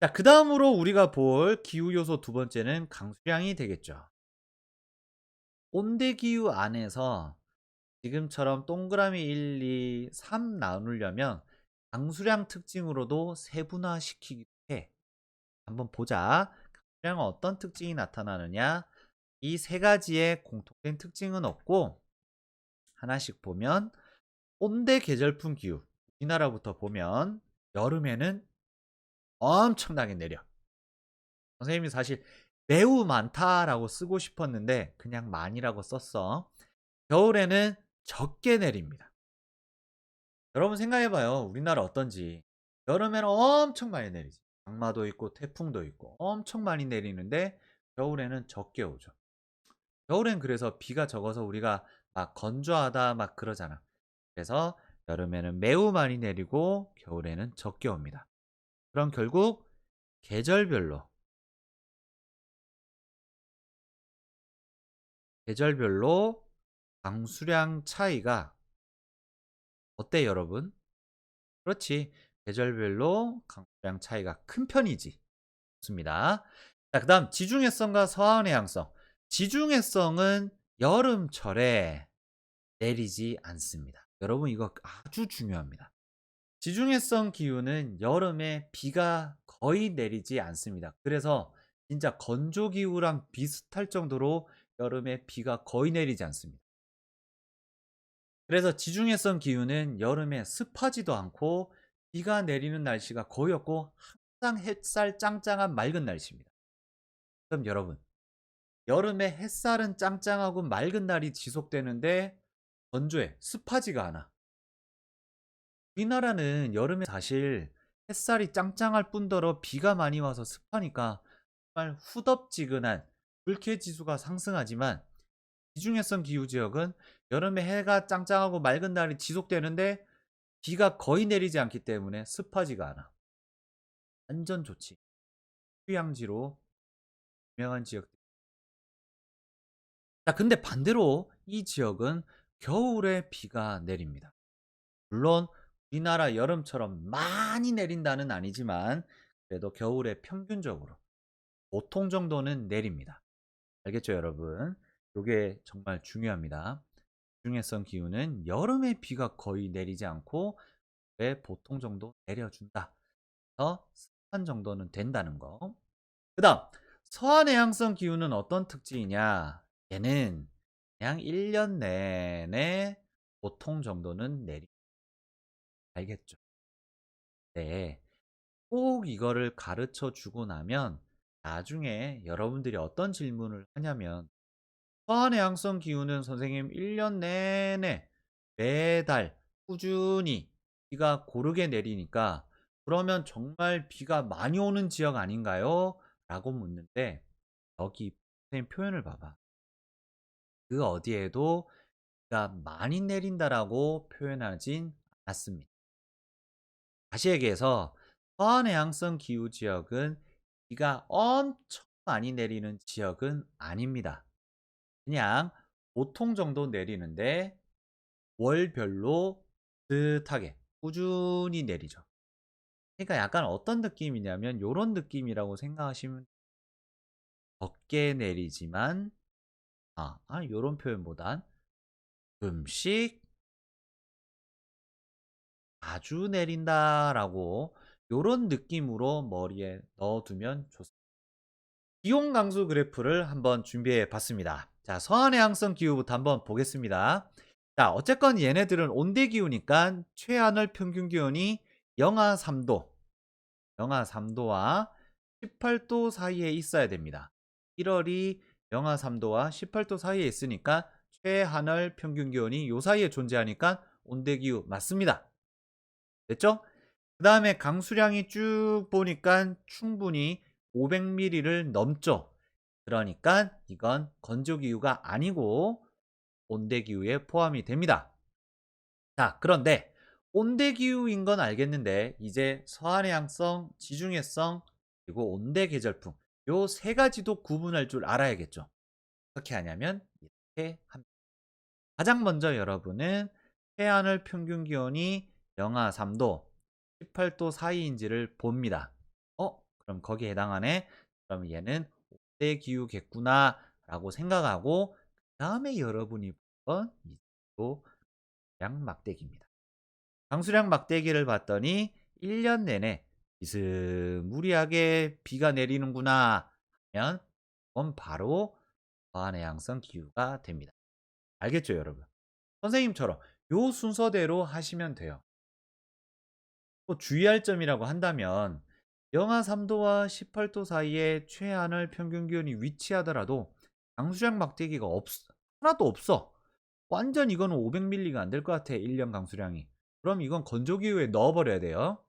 자, 그 다음으로 우리가 볼 기후 요소 두 번째는 강수량이 되겠죠. 온대 기후 안에서 지금처럼 동그라미 1, 2, 3 나누려면 강수량 특징으로도 세분화시키기도 해. 한번 보자. 강수량은 어떤 특징이 나타나느냐? 이 세 가지의 공통된 특징은 없고 하나씩 보면 온대 계절풍 기후 우리나라부터 보면 여름에는 엄청나게 내려. 선생님이 사실 매우 많다라고 쓰고 싶었는데 그냥 많이라고 썼어. 겨울에는 적게 내립니다. 여러분 생각해봐요. 우리나라 어떤지. 여름에는 엄청 많이 내리지. 장마도 있고 태풍도 있고 엄청 많이 내리는데 겨울에는 적게 오죠. 겨울엔 그래서 비가 적어서 우리가 막 건조하다 막 그러잖아. 그래서 여름에는 매우 많이 내리고 겨울에는 적게 옵니다. 그럼 결국 계절별로 계절별로 강수량 차이가 어때 여러분? 그렇지. 계절별로 강수량 차이가 큰 편이지. 좋습니다. 자, 그 다음 지중해성과 서한해양성. 지중해성은 여름철에 내리지 않습니다. 여러분 이거 아주 중요합니다. 지중해성 기후는 여름에 비가 거의 내리지 않습니다. 그래서 진짜 건조 기후랑 비슷할 정도로 여름에 비가 거의 내리지 않습니다. 그래서 지중해성 기후는 여름에 습하지도 않고 비가 내리는 날씨가 거의 없고 항상 햇살 짱짱한 맑은 날씨입니다. 그럼 여러분, 여름에 햇살은 짱짱하고 맑은 날이 지속되는데 건조해, 습하지가 않아. 우리나라는 여름에 사실 햇살이 짱짱할 뿐더러 비가 많이 와서 습하니까 정말 후덥지근한 불쾌 지수가 상승하지만 지중해성 기후 지역은 여름에 해가 짱짱하고 맑은 날이 지속되는데 비가 거의 내리지 않기 때문에 습하지가 않아. 완전 좋지. 휴양지로 유명한 지역. 자, 근데 반대로 이 지역은 겨울에 비가 내립니다. 물론 우리나라 여름처럼 많이 내린다는 아니지만 그래도 겨울에 평균적으로 보통 정도는 내립니다. 알겠죠, 여러분? 이게 정말 중요합니다. 중요성 기후는 여름에 비가 거의 내리지 않고 왜 보통 정도 내려준다. 그래서 습한 정도는 된다는 거. 그 다음, 서한해양성 기후는 어떤 특징이냐? 얘는 그냥 1년 내내 보통 정도는 내리. 알겠죠? 네. 꼭 이거를 가르쳐 주고 나면 나중에 여러분들이 어떤 질문을 하냐면 서한해양성 기후는 선생님 1년 내내 매달 꾸준히 비가 고르게 내리니까 그러면 정말 비가 많이 오는 지역 아닌가요? 라고 묻는데 여기 선생님 표현을 봐봐. 그 어디에도 비가 많이 내린다라고 표현하진 않았습니다. 다시 얘기해서 서한해양성 기후 지역은 비가 엄청 많이 내리는 지역은 아닙니다. 그냥 보통 정도 내리는데 월별로 비슷하게 꾸준히 내리죠. 그러니까 약간 어떤 느낌이냐면 요런 느낌이라고 생각하시면 적게 내리지만 아, 아 요런 표현보단 가끔씩 자주 내린다라고 요런 느낌으로 머리에 넣어두면 좋습니다. 비용 강수 그래프를 한번 준비해 봤습니다. 자, 서한해양성 기후부터 한번 보겠습니다. 자, 어쨌건 얘네들은 온대 기후니까 최하늘 평균 기온이 영하 3도, 영하 3도와 18도 사이에 있어야 됩니다. 1월이 영하 3도와 18도 사이에 있으니까 최하늘 평균 기온이 요 사이에 존재하니까 온대 기후 맞습니다. 됐죠? 그 다음에 강수량이 쭉 보니까 충분히 500ml를 넘죠. 그러니까 이건 건조기후가 아니고 온대기후에 포함이 됩니다. 자, 그런데 온대기후인 건 알겠는데 이제 서한해양성, 지중해성, 그리고 온대계절풍 요 세 가지도 구분할 줄 알아야겠죠. 어떻게 하냐면 이렇게 합니다. 가장 먼저 여러분은 해안을 평균 기온이 영하 3도, 18도 사이인지를 봅니다. 어? 그럼 거기에 해당하네. 그럼 얘는 5대 기우겠구나 라고 생각하고 그 다음에 여러분이 본건 강수량 막대기입니다. 강수량 막대기를 봤더니 1년 내내 비스무리하게 비가 내리는구나 하면 그건 바로 저한해양성 기후가 됩니다. 알겠죠, 여러분? 선생님처럼 요 순서대로 하시면 돼요. 또 주의할 점이라고 한다면 영하 3도와 18도 사이에 최하늘 평균 기온이 위치하더라도 강수량 막대기가 없, 하나도 없어. 완전 이거는 500ml가 안 될 것 같아. 1년 강수량이. 그럼 이건 건조기후에 넣어버려야 돼요.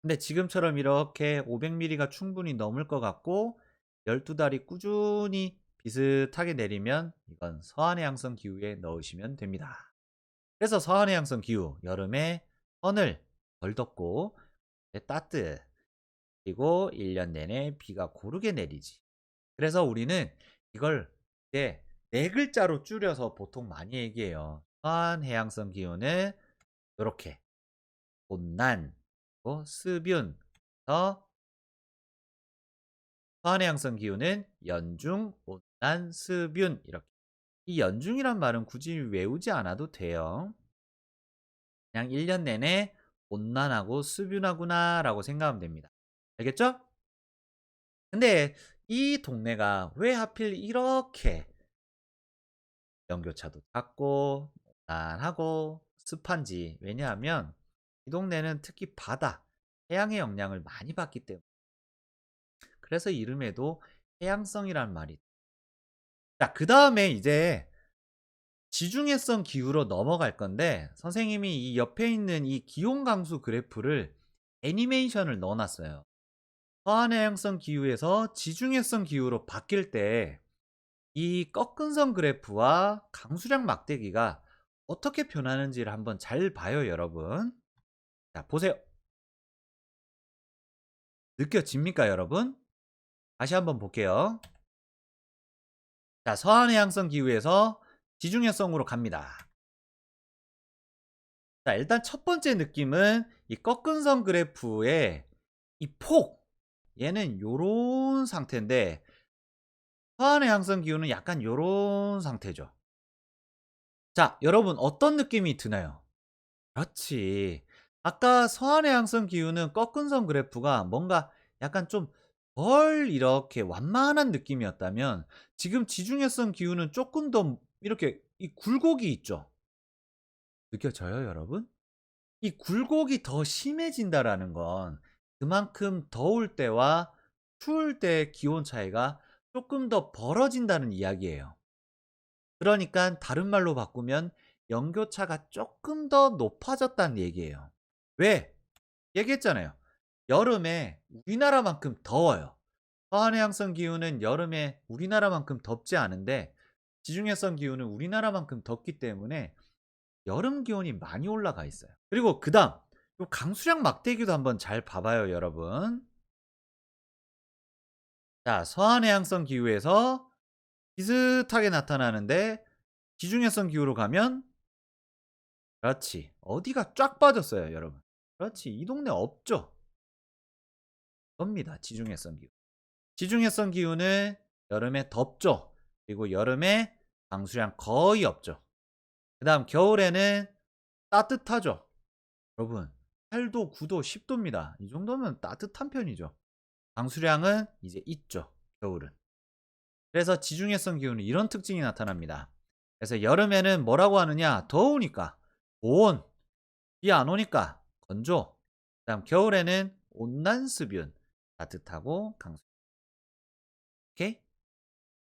근데 지금처럼 이렇게 500ml가 충분히 넘을 것 같고 12달이 꾸준히 비슷하게 내리면 이건 서한해 양성 기후에 넣으시면 됩니다. 그래서 서한해 양성 기후 여름에 하늘 덜 덥고 따뜻 그리고 1년 내내 비가 고르게 내리지. 그래서 우리는 이걸 이제 네 글자로 줄여서 보통 많이 얘기해요. 서한해양성 기후는 이렇게 온난, 그리고 습윤, 더 서한해양성 기후는 연중, 온난, 습윤 이렇게. 이 연중이란 말은 굳이 외우지 않아도 돼요. 그냥 1년 내내 온난하고 습윤하구나 라고 생각하면 됩니다. 알겠죠? 근데 이 동네가 왜 하필 이렇게 연교차도 작고 온난하고 습한지 왜냐하면 이 동네는 특히 바다, 해양의 영향을 많이 받기 때문에 그래서 이름에도 해양성이란 말이 자, 그 다음에 이제 지중해성 기후로 넘어갈 건데 선생님이 이 옆에 있는 이 기온 강수 그래프를 애니메이션을 넣어놨어요. 서한해양성 기후에서 지중해성 기후로 바뀔 때 이 꺾은 선 그래프와 강수량 막대기가 어떻게 변하는지를 한번 잘 봐요, 여러분. 자, 보세요. 느껴집니까, 여러분? 다시 한번 볼게요. 자, 서한해양성 기후에서 지중해성으로 갑니다. 자, 일단 첫 번째 느낌은 이 꺾은 선 그래프의 이 폭, 얘는 요런 상태인데 서한의 향성 기후는 약간 요런 상태죠. 자, 여러분 어떤 느낌이 드나요? 그렇지. 아까 서한의 향성 기후는 꺾은 선 그래프가 뭔가 약간 좀 덜 이렇게 완만한 느낌이었다면 지금 지중해성 기후는 조금 더 이렇게 이 굴곡이 있죠. 느껴져요, 여러분? 이 굴곡이 더 심해진다라는 건 그만큼 더울 때와 추울 때 기온 차이가 조금 더 벌어진다는 이야기예요. 그러니까 다른 말로 바꾸면 연교차가 조금 더 높아졌다는 얘기예요. 왜? 얘기했잖아요. 여름에 우리나라만큼 더워요. 서한해양성 기후는 여름에 우리나라만큼 덥지 않은데 지중해성 기후는 우리나라만큼 덥기 때문에 여름 기온이 많이 올라가 있어요. 그리고 그 다음 강수량 막대기도 한번 잘 봐봐요 여러분. 자 서한해양성 기후에서 비슷하게 나타나는데 지중해성 기후로 가면 그렇지 어디가 쫙 빠졌어요 여러분. 그렇지 이 동네 없죠. 겁니다 지중해성 기후. 지중해성 기후는 여름에 덥죠. 그리고 여름에 강수량 거의 없죠. 그 다음 겨울에는 따뜻하죠. 여러분 8도, 9도, 10도입니다. 이 정도면 따뜻한 편이죠. 강수량은 이제 있죠. 겨울은. 그래서 지중해성 기후는 이런 특징이 나타납니다. 그래서 여름에는 뭐라고 하느냐? 더우니까 고온, 비 안 오니까 건조. 그다음 겨울에는 온난습윤, 따뜻하고 강수. 오케이?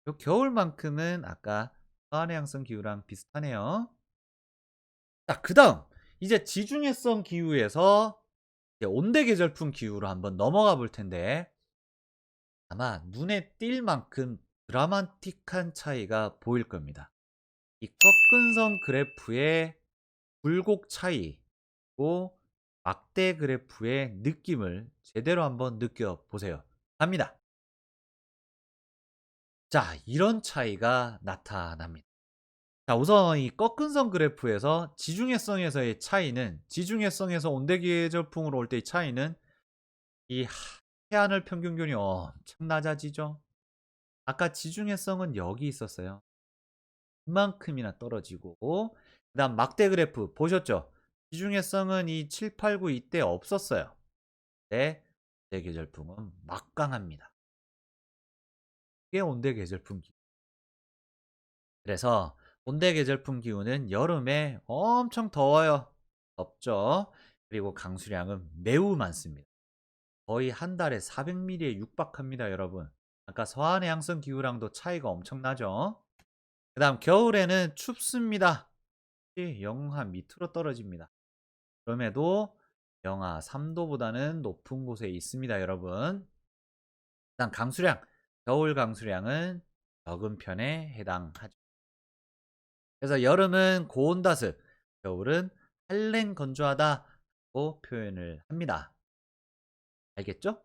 요 겨울만큼은 아까 서 한해양성 기후랑 비슷하네요. 자, 그 다음 이제 지중해성 기후에서 온대 계절풍 기후로 한번 넘어가 볼 텐데 아마 눈에 띌 만큼 드라마틱한 차이가 보일 겁니다. 이 꺾은 선 그래프의 굴곡 차이고 막대 그래프의 느낌을 제대로 한번 느껴보세요. 갑니다. 자, 이런 차이가 나타납니다. 자, 우선 이 꺾은 선 그래프에서 지중해성에서의 차이는 지중해성에서 온대계절풍으로 올 때의 차이는 이 해안을 평균 기온이 엄청 낮아지죠. 아까 지중해성은 여기 있었어요. 이만큼이나 떨어지고 그다음 막대 그래프 보셨죠? 지중해성은 이 7, 8, 9 이때 없었어요. 네, 온대 계절풍은 막강합니다. 이게 온대 계절풍 기후. 그래서 온대 계절풍 기후는 여름에 엄청 더워요. 덥죠. 그리고 강수량은 매우 많습니다. 거의 한 달에 400mm에 육박합니다, 여러분. 아까 서한의 양성 기후랑도 차이가 엄청나죠. 그 다음 겨울에는 춥습니다. 영하 밑으로 떨어집니다. 그럼에도 영하 3도보다는 높은 곳에 있습니다, 여러분. 일단 강수량, 겨울 강수량은 적은 편에 해당하죠. 그래서 여름은 고온다습, 겨울은 한랭 건조하다고 표현을 합니다. 알겠죠?